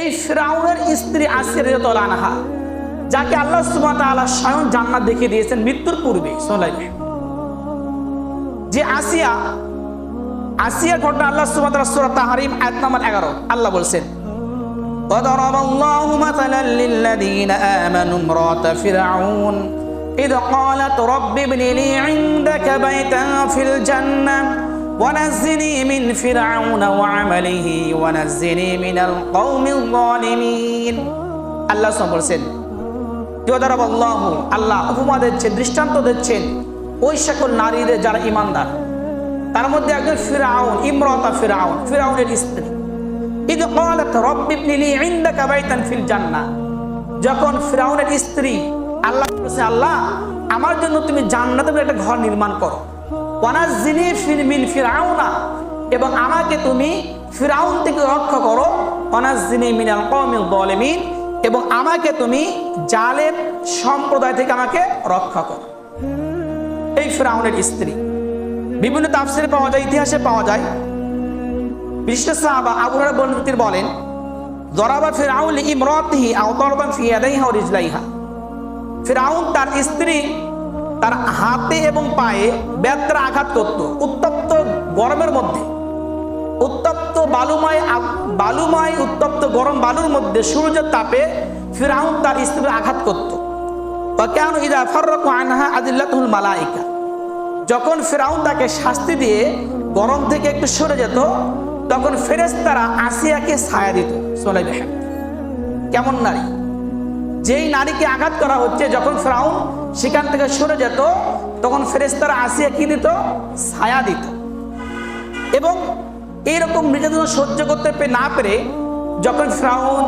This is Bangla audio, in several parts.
এই ফিরাউনের স্ত্রী আসির আনহা যাকে আল্লাহ সুবহানাহু ওয়া তাআলা স্বয়ং জান্নাত দেখিয়ে দিয়েছেন মৃত্যুর পূর্বে সোলাইমে যে আসিয়া আসিয়ার ঘটনা আল্লাহ সুবহানাহু ওয়া তাআলা সূরা তাহরিম আয়াত নম্বর 11 আল্লাহ বলছেন وضرب الله مثلا للذين آمنوا امرأة فرعون إذ قالت رب ابن لي عندك بيتا في الجنة ونزني من فرعون وعمله ونزني من القوم الظالمين আল্লাহ সব বলছেন ইউদারাব আল্লাহ আল্লাহ উপমা দিচ্ছেন দৃষ্টান্ত দিচ্ছেন ওই সকল নারীদের যারা ইমানদার তার মধ্যে একজন ফিরাউন ইমরতা ফিরাউন ফিরাউনের স্ত্রী إذ قالت رب ابن لي عندك بيتا في الجنة যখন ফিরাউনের স্ত্রী আল্লাহ বলেছে আল্লাহ আমার জন্য তুমি জান্নাতে একটা ঘর নির্মাণ করো ওয়ানাজিনি ফির মিন ফিরাউনা, এবং আমাকে তুমি ফিরাউন থেকে রক্ষা করো। ওয়ানাজিনি মিনাল কওমিল যালিমিন, এবং আমাকে তুমি জালের সম্প্রদায় থেকে আমাকে রক্ষা করো। এই ফিরাউনের স্ত্রী। বিভিন্ন তাফসিরে পাওয়া যায়, ইতিহাসে পাওয়া যায়। বিশিষ্ট সাহাবা আবু হুরায়রা বর্ণিত বলেন জরাবা ফিরাউন ইমরাতিহি আও দরবান ফি ইয়াদাইহা ওয়া রিজলাইহা। ফিরাউন তার স্ত্রী তার হাতে এবং পায়ে বেত্রা আঘাত করত। উত্তপ্ত গরমের মধ্যে। উত্তপ্ত বালুময় বালুময় উত্তপ্ত গরম বালুর মধ্যে সূর্যের তাপে ফিরাউন তার স্ত্রীর আঘাত করত। কেন ইদা ফাররাকু আনহা মালাইকা। যখন ফেরাউন তাকে শাস্তি দিয়ে গরম থেকে একটু সরে যেত, তখন ফেরেস্তারা আসিয়াকে ছায়া দিত সোলাই কেমন নারী? যেই নারীকে আঘাত করা হচ্ছে, যখন ফেরাউন সেখান থেকে সরে যেত, তখন ফেরেস্তারা আসিয়া কি দিত? ছায়া দিত। এবং এইরকম নির্যাতন সহ্য করতে না পেরে যখন ফ্রাউন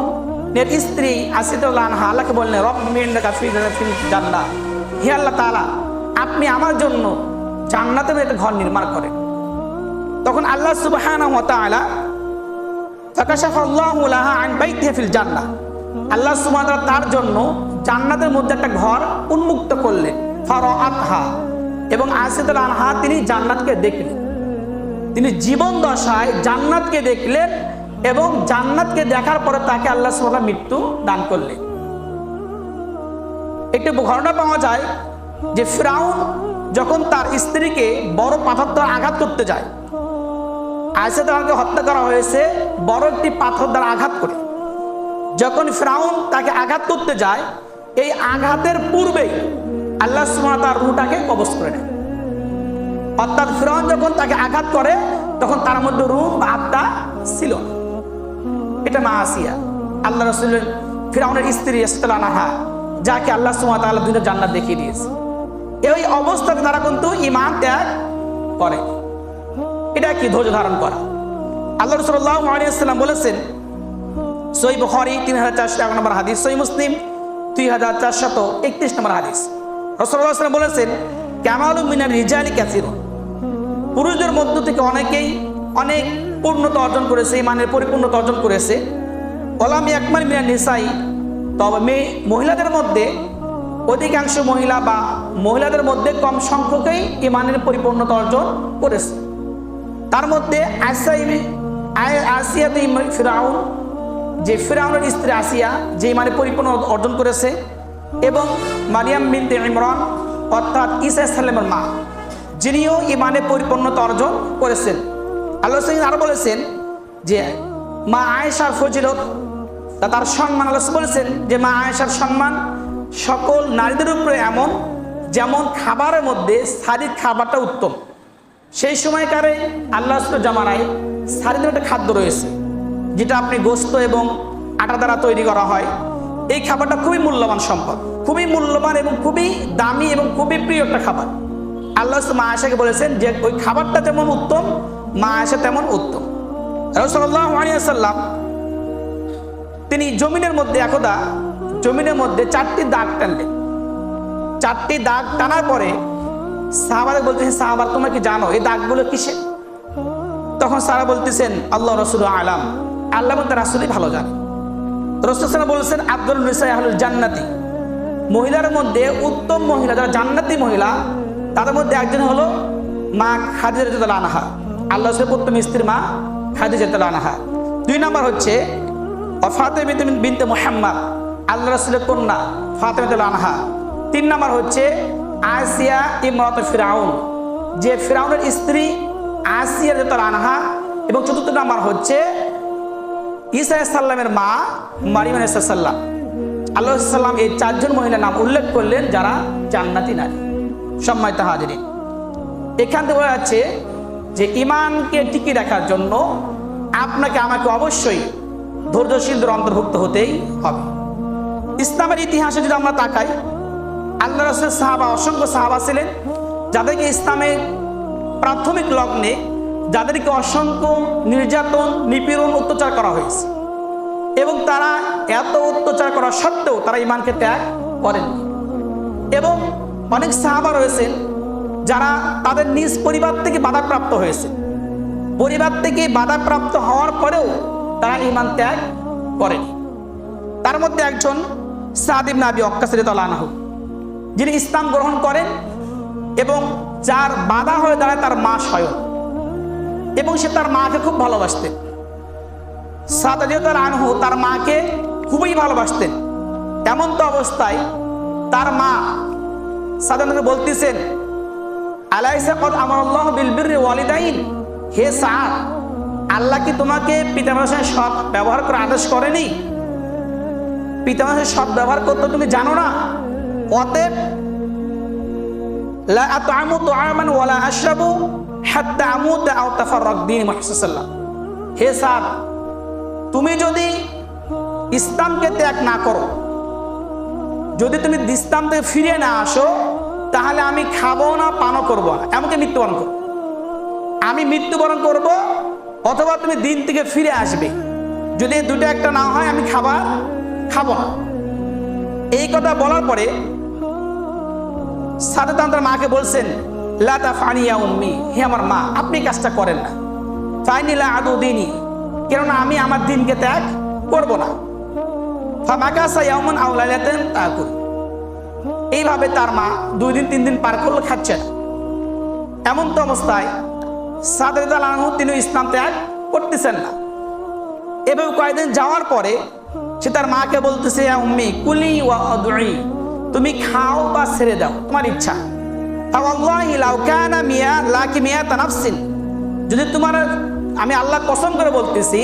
এর স্ত্রী আসিদুল্লাহ আনহা আল্লাহকে বললেন, রব জান্নাহ। হে আল্লাহ তাআলা, আপনি আমার জন্য জান্নাতে একটা ঘর নির্মাণ করেন। তখন আল্লাহ ফাকাশাফা আল্লাহু বাইতিহা ফিল জান্নাহ। আল্লাহ তাআলা তার জন্য জান্নাতের মধ্যে একটা ঘর উন্মুক্ত করলেন। ফারাআতহা। এবং আসিদুল্লাহ আনহা তিনি জান্নাতকে দেখলেন। তিনি জীবন দশায় জান্নাতকে দেখলেন এবং জান্নাতকে দেখার পরে তাকে আল্লাহ সুবহানাহু মৃত্যু দান করলেন। একটি ঘটনা পাওয়া যায় যে ফ্রাউন যখন তার স্ত্রীকে বড় পাথর দ্বারা আঘাত করতে যায় আয়সা তাকে হত্যা করা হয়েছে বড় একটি পাথর দ্বারা আঘাত করে। যখন ফ্রাউন তাকে আঘাত করতে যায় এই আঘাতের পূর্বেই আল্লাহ তার রুটাকে কবজ করে নেয়। অর্থাৎ ফিরাউন যখন তাকে আঘাত করে, তখন তার মধ্যে রূপ বা আত্মা ছিল। এটা মা আসিয়া আল্লাহ রসুলের ফিরাউনের স্ত্রী ইস্তালানাহা যাকে আল্লাহ সুমা তাল্লাহ দুটো জান্নাত দেখিয়ে দিয়েছে। এই অবস্থাতে তারা কিন্তু ইমান ত্যাগ করে। এটা কি ধৈর্য ধারণ করা? আল্লাহ রসুল্লাহ আলিয়াল্লাম বলেছেন সই বখরি তিন হাজার চারশো এক নম্বর হাদিস সই মুসলিম দুই হাজার চারশত একত্রিশ নম্বর হাদিস। রসুল্লাহ বলেছেন ক্যামালু মিনার রিজালি পুরুষদের মধ্য থেকে অনেকেই অনেক পূর্ণতা অর্জন করেছে, ইমানের পরিপূর্ণতা অর্জন করেছে। ওলাম একমাল মিনার নিসাই, তবে মেয়ে মহিলাদের মধ্যে অধিকাংশ মহিলা বা মহিলাদের মধ্যে কম সংখ্যকই ইমানের পরিপূর্ণতা অর্জন করেছে। তার মধ্যে আসিয়াতে ফিরাউন যে ফিরাউনের স্ত্রী আসিয়া যে ইমানে পরিপূর্ণ অর্জন করেছে এবং মারিয়াম বিনতে ইমরান অর্থাৎ ইসা সাল্লামের মা, যিনিও ইমানে পরিপূর্ণতা অর্জন করেছেন। আল্লাহ সাইন আরও বলেছেন যে, মা আয়েশার ফজিলত, তা তার সম্মান, আল্লাহ বলেছেন যে, মা আয়েশার সম্মান সকল নারীদের উপরে এমন, যেমন খাবারের মধ্যে শারীরিক খাবারটা উত্তম। সেই সময়কারে আল্লাহ জামানায় শারীরিক একটা খাদ্য রয়েছে। যেটা আপনি গোস্ত এবং আটা দ্বারা তৈরি করা হয়, এই খাবারটা খুবই মূল্যবান সম্পদ। খুবই মূল্যবান এবং খুবই দামি এবং খুবই প্রিয় একটা খাবার। আল্লাহ মা আয়সাকে বলেছেন যে, ওই খাবারটা যেমন উত্তম, মা আয়সা তেমন উত্তম। রসল্লাহ তিনি জমিনের মধ্যে, একদা জমিনের মধ্যে চারটি দাগ টানলেন। চারটি দাগ টানার পরে সাহাবারে বলতেছেন সাহাবার তোমরা কি জানো, এই দাগগুলো কিসে তখন সারা বলতেছেন, আল্লাহ রসুল আলাম আল্লাহ তার রাসুলই ভালো জানে। রসুল বলছেন আব্দুল নিসাই আহলুল জান্নাতি। মহিলার মধ্যে উত্তম মহিলা, যারা জান্নাতি মহিলা, তাদের মধ্যে একজন হলো মা খাদিজা আনাহা। আল্লাহ রসুলের প্রথম স্ত্রীর মা খাদিজা আনাহা। দুই নাম্বার হচ্ছে বিনতে মোহাম্মদ আল্লাহ রসুলের কন্যা ফাতেমা আনহা। তিন নাম্বার হচ্ছে আসিয়া ইমরাত ফিরাউন, যে ফিরাউনের স্ত্রী আসিয়া তার আনহা। এবং চতুর্থ নাম্বার হচ্ছে ঈসা সাল্লামের মা মারিম সাল্লাম আল্লাহ সাল্লাম এই চারজন মহিলার নাম উল্লেখ করলেন যারা জান্নাতি নারী, সম্মানিত হাজিরিন। এখান থেকে বোঝা যাচ্ছে যে ইমানকে টিকিয়ে রাখার জন্য আপনাকে আমাকে অবশ্যই ধৈর্যশীলদের অন্তর্ভুক্ত হতেই হবে। ইসলামের ইতিহাসে যদি আমরা তাকাই, আল্লাহ রসুল সাহাবা, অসংখ্য সাহাবা ছিলেন, যাদেরকে ইসলামের প্রাথমিক লগ্নে যাদেরকে অসংখ্য নির্যাতন, নিপীড়ন অত্যাচার করা হয়েছে। এবং তারা এত অত্যাচার করা সত্ত্বেও তারা ইমানকে ত্যাগ করেন। এবং অনেক সাহাবা রয়েছেন যারা তাদের নিজ পরিবার থেকে বাধাপ্রাপ্ত হয়েছে। পরিবার থেকে বাধাপ্রাপ্ত হওয়ার পরেও তারা ইমান ত্যাগ করেনি। তার মধ্যে একজন সাদিম নাবি অক্কাসরিতালাহ যিনি ইসলাম গ্রহণ করেন এবং যার বাধা হয়ে দাঁড়ায় তার মা স্বয়ং এবং সে তার মাকে খুব ভালোবাসতেন। সাদাজিয়তার আনহু তার মাকে খুবই ভালোবাসতেন। এমন তো অবস্থায় তার মা সাদানকে বলতেছেন, আলাইসা কদ আমার আল্লাহ বিলবির ওয়ালিদাইন? হে সাদ, আল্লাহ কি তোমাকে পিতামাতার সঙ্গে সৎ ব্যবহার করে আদেশ করেনি? পিতামাতার সৎ ব্যবহার করতে তুমি জানো না? অতএব, লা আতআমু তুআমান ওয়ালা আশরাবু হে সাদ তুমি যদি ইসলামকে ত্যাগ না করো, যদি তুমি ইসলাম থেকে ফিরে না আসো, তাহলে আমি খাব না, পানও করব না, এমনকি মৃত্যুবরণ করব। আমি মৃত্যুবরণ করব, অথবা তুমি দিন থেকে ফিরে আসবে। যদি দুটো একটা না হয়, আমি খাবার খাব না। এই কথা বলার পরে সাথে তার মাকে বলছেন লাতা ফানিয়া উম্মি। হে আমার মা, আপনি কাজটা করেন না। ফাইনিলা আদৌ দিনই কেননা আমি আমার দিনকে ত্যাগ করব না। এইভাবে তার মা দুই দিন, তিন দিন পার করলে খাচ্ছে না এমন তো অবস্থায় তিনি ইসলাম ত্যাগ করতেছেন না। এভাবে কয়েকদিন যাওয়ার পরে সে তার মাকে বলতেছে তুমি খাও বা ছেড়ে দাও, তোমার ইচ্ছা। যদি তোমার, আমি আল্লাহ কসম করে বলতেছি,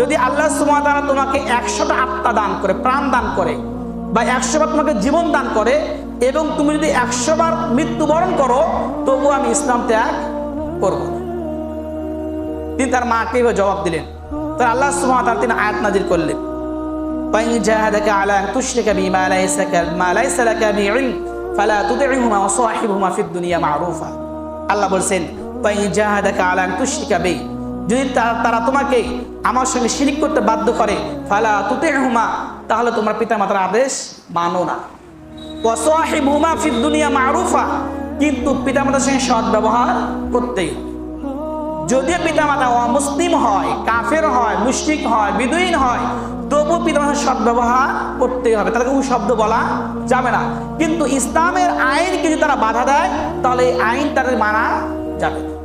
যদি আল্লাহ সুমা তোমাকে একশোটা আত্মা দান করে, প্রাণ দান করে, বা একশো বার তোমাকে জীবন দান করে, এবং তুমি যদি একশো বার মৃত্যুবরণ করো তবু আমি ইসলাম ত্যাগ করব তিনি তার মাকে জবাব দিলেন। তার আল্লাহ সুমা তিনি আয়াত নাজির করলেন। পাইন জাহাদাকা আলা তুশরিকা বিমা লাইসা কাল মা লাইসা লাকা বিইলম। ফালা তুদের আল্লাহ বলছেন যদি তারা তোমাকে আমার সঙ্গে শিরিক করতে বাধ্য করে, ফালা তুতে হুমা তাহলে আদেশ মানো না। কিন্তু পিতামাতার সঙ্গে সৎ ব্যবহার করতেই যদিও পিতামাতা অমুসলিম হয়, কাফের হয়, মুশরিক হয় বিদুহীন হয়, তবুও পিতামাতার সদ্ব্যবহার করতেই হবে। তাদেরকে শব্দ বলা যাবে না। কিন্তু ইসলামের আইনকে যদি তারা বাধা দেয় তাহলে এই আইন তাদের মানা যাবে না।